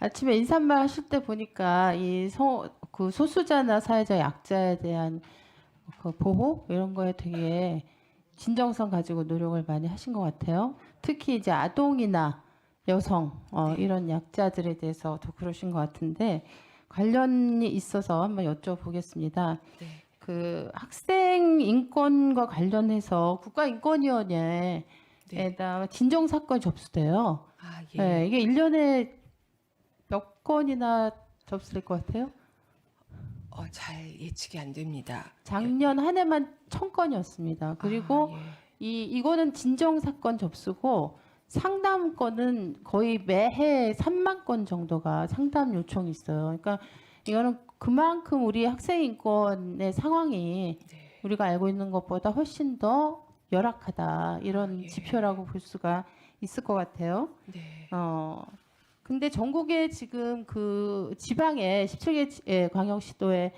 아침에 인사말 하실 때 보니까 이그 소수자나 사회적 약자에 대한 그 보호 이런 거에 되게 진정성 가지고 노력을 많이 하신 것 같아요. 특히 이제 아동이나 여성 어, 이런 약자들에 대해서 더 그러신 것 같은데 관련이 있어서 한번 여쭤보겠습니다. 네. 그 학생 인권과 관련해서 국가인권위원회에다 네. 진정 사건 접수돼요. 아, 예. 네, 이게 1년에 몇 건이나 접수될 것 같아요? 어, 잘 예측이 안 됩니다. 작년 한 해만 천 건이었습니다. 그리고 아, 예. 이 이거는 진정 사건 접수고 상담 건은 거의 매해 3만 건 정도가 상담 요청이 있어요. 그러니까 이거는 그만큼 우리 학생 인권의 상황이 네. 우리가 알고 있는 것보다 훨씬 더 열악하다 이런 예. 지표라고 볼 수가 있을 것 같아요. 네. 어, 근데 전국에 지금 그 지방에 17개 지- 예, 광역시도에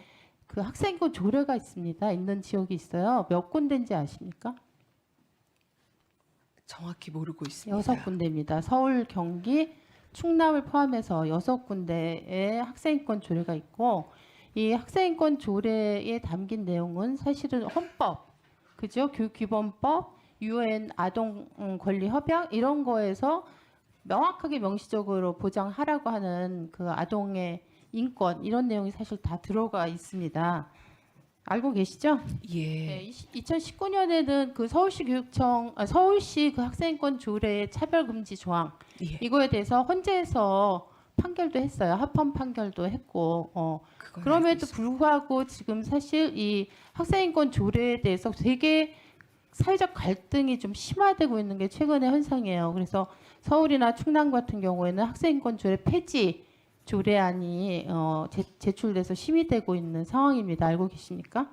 그 학생권 조례가 있습니다. 있는 지역이 있어요. 몇 군데인지 아십니까? 정확히 모르고 있습니다. 여섯 군데입니다. 서울, 경기, 충남을 포함해서 여섯 군데의 학생권 조례가 있고 이 학생권 조례에 담긴 내용은 사실은 헌법, 그죠? 교육기본법, 유엔 아동 음, 권리 협약 이런 거에서 명확하게 명시적으로 보장하라고 하는 그 아동의 인권 이런 내용이 사실 다 들어가 있습니다. 알고 계시죠? 예. 네, 2019년에는 그 서울시 교육청, 아, 서울시 그 학생권 조례의 차별 금지 조항 예. 이거에 대해서 헌재에서 판결도 했어요. 합헌 판결도 했고, 어, 그럼에도. 불구하고 지금 사실 이 학생인권 조례에 대해서 되게 사회적 갈등이 좀 심화되고 있는 게 최근의 현상이에요. 그래서 서울이나 충남 같은 경우에는 학생인권 조례 폐지 조례안이 어, 제, 제출돼서 심의되고 있는 상황입니다. 알고 계십니까?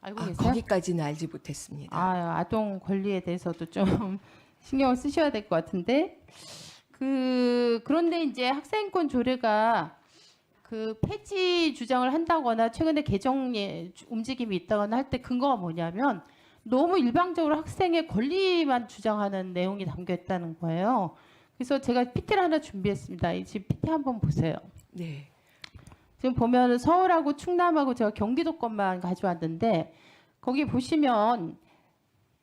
알고 아, 계세요? 거기까지는 알지 못했습니다. 아, 아동 권리에 대해서도 좀 신경을 쓰셔야 될 것 같은데 그 그런데 이제 학생권 조례가 그 폐지 주장을 한다거나 최근에 개정 예, 움직임이 있다거나 할 때 근거가 뭐냐면 너무 일방적으로 학생의 권리만 주장하는 내용이 담겨 있다는 거예요. 그래서 제가 PT를 하나 준비했습니다. 이 지금 PT 한번 보세요. 네. 지금 보면 서울하고 충남하고 제가 경기도 것만 가져왔는데 거기 보시면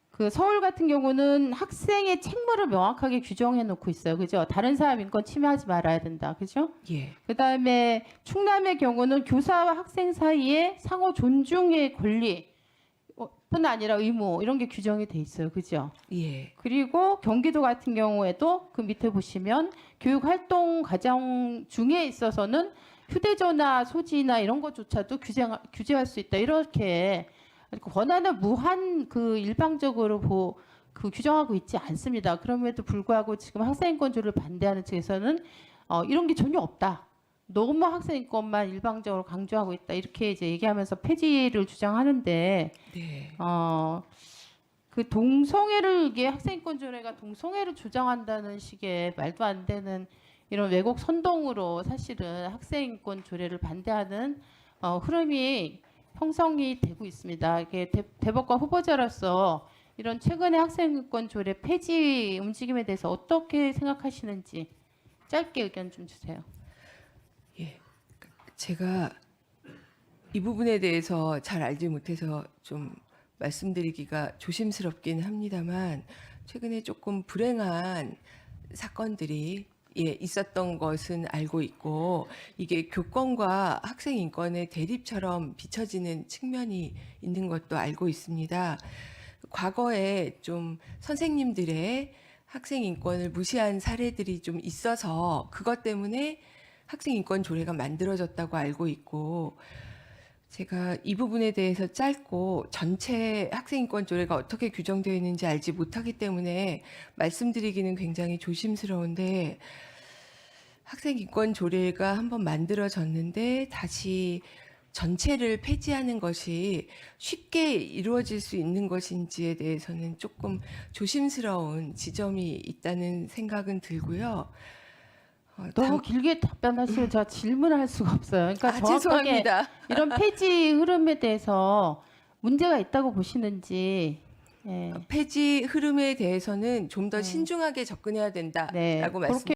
그 서울 같은 경우는 학생의 책무를 명확하게 규정해 놓고 있어요. 그죠? 다른 사람 인권 침해하지 말아야 된다. 그죠? 예. 그 다음에 충남의 경우는 교사와 학생 사이에 상호 존중의 권리 어, 뿐 아니라 의무 이런 게 규정이 돼 있어요. 그죠? 예. 그리고 경기도 같은 경우에도 그 밑에 보시면 교육 활동 과정 중에 있어서는 휴대전화 소지나 이런 것조차도 규제 규제할 수 있다 이렇게 권한을 무한 그 일방적으로 보, 그 규정하고 있지 않습니다. 그럼에도 불구하고 지금 학생인권 조를 반대하는 측에서는 어, 이런 게 전혀 없다. 너무 학생인권만 일방적으로 강조하고 있다. 이렇게 이제 얘기하면서 폐지를 주장하는데 네. 어, 그 동성애를 이게 학생권 조례가 동성애를 주장한다는 식의 말도 안 되는 이런 왜곡 선동으로 사실은 학생권 조례를 반대하는 어, 흐름이 형성이 되고 있습니다. 이게 대, 대법관 후보자로서 이런 최근의 학생권 조례 폐지 움직임에 대해서 어떻게 생각하시는지 짧게 의견 좀 주세요. 예. 제가 이 부분에 대해서 잘 알지 못해서 좀 말씀드리기가 조심스럽긴 합니다만 최근에 조금 불행한 사건들이 예, 있었던 것은 알고 있고 이게 교권과 학생 인권의 대립처럼 비춰지는 측면이 있는 것도 알고 있습니다. 과거에 좀 선생님들의 학생 인권을 무시한 사례들이 좀 있어서 그것 때문에 학생 인권 조례가 만들어졌다고 알고 있고 제가 이 부분에 대해서 짧고 전체 학생 인권 조례가 어떻게 규정되어 있는지 알지 못하기 때문에 말씀드리기는 굉장히 조심스러운데 학생 인권 조례가 한번 만들어졌는데 다시 전체를 폐지하는 것이 쉽게 이루어질 수 있는 것인지에 대해서는 조금 조심스러운 지점이 있다는 생각은 들고요. 어, 너무 당- 길게 답변하시면 제가 질문을 할 수가 없어요. 그러니까 아, 정확하게 죄송합니다. 이런 폐지 흐름에 대해서 문제가 있다고 보시는지 예. 폐지 흐름에 대해서는 좀더 음. 신중하게 접근해야 된다라고 네. 말씀. 그렇게